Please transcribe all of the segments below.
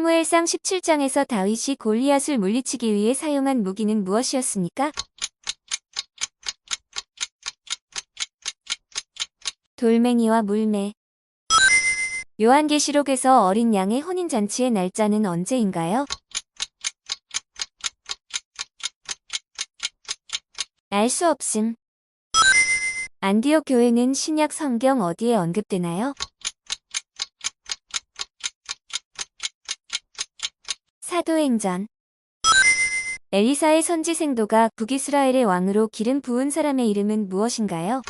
사무엘상 17장에서 다윗이 골리앗을 물리치기 위해 사용한 무기는 무엇이었습니까? 돌멩이와 물매. 요한계시록에서 어린 양의 혼인잔치의 날짜는 언제인가요? 알 수 없음. 안디옥 교회는 신약 성경 어디에 언급되나요? 사도행전 엘리사의 선지 생도가 북이스라엘의 왕으로 기름 부은 사람의 이름은 무엇인가요?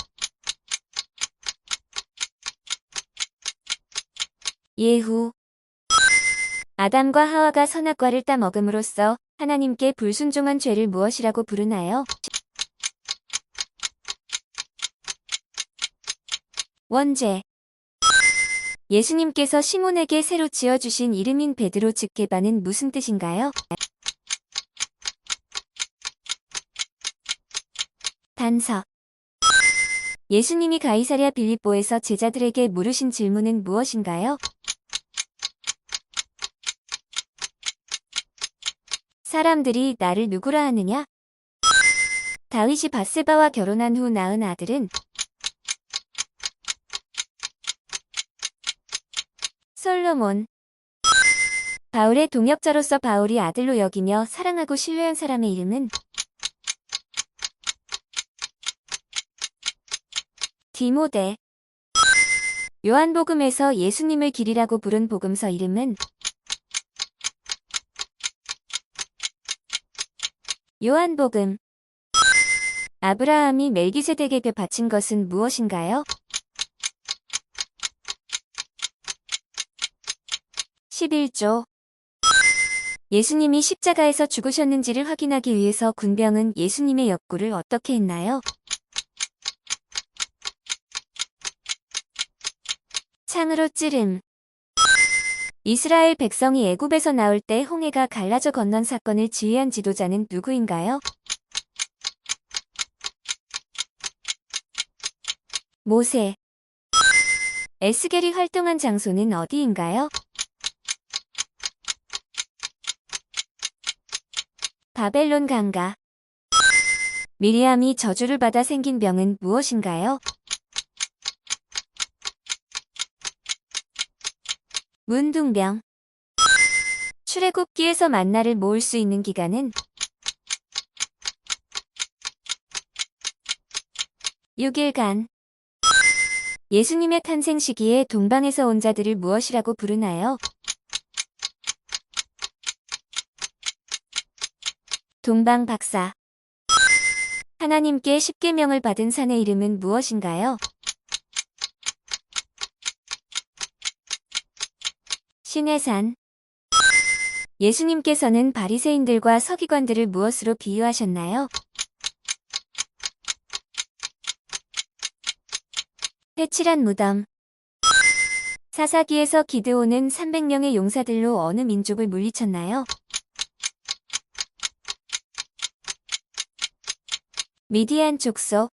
예후 아담과 하와가 선악과를 따먹음으로써 하나님께 불순종한 죄를 무엇이라고 부르나요? 원죄 예수님께서 시몬에게 새로 지어주신 이름인 베드로 즉 게바는 무슨 뜻인가요? 단서 예수님이 가이사랴 빌립보에서 제자들에게 물으신 질문은 무엇인가요? 사람들이 나를 누구라 하느냐? 다윗이 바세바와 결혼한 후 낳은 아들은 솔로몬. 바울의 동역자로서 바울이 아들로 여기며 사랑하고 신뢰한 사람의 이름은? 디모데. 요한복음에서 예수님을 길이라고 부른 복음서 이름은? 요한복음. 아브라함이 멜기세덱에게 바친 것은 무엇인가요? 11조 예수님이 십자가에서 죽으셨는지를 확인하기 위해서 군병은 예수님의 옆구를 어떻게 했나요? 창으로 찌름 이스라엘 백성이 애굽에서 나올 때 홍해가 갈라져 건넌 사건을 지휘한 지도자는 누구인가요? 모세 에스겔이 활동한 장소는 어디인가요? 바벨론 강가 미리암이 저주를 받아 생긴 병은 무엇인가요? 문둥병 출애굽기에서 만나를 모을 수 있는 기간은 6일간 예수님의 탄생 시기에 동방에서 온 자들을 무엇이라고 부르나요? 동방 박사 하나님께 십계명을 받은 산의 이름은 무엇인가요? 신의 산 예수님께서는 바리새인들과 서기관들을 무엇으로 비유하셨나요? 회칠한 무덤 사사기에서 기드온은 300명의 용사들로 어느 민족을 물리쳤나요? 미디안 족속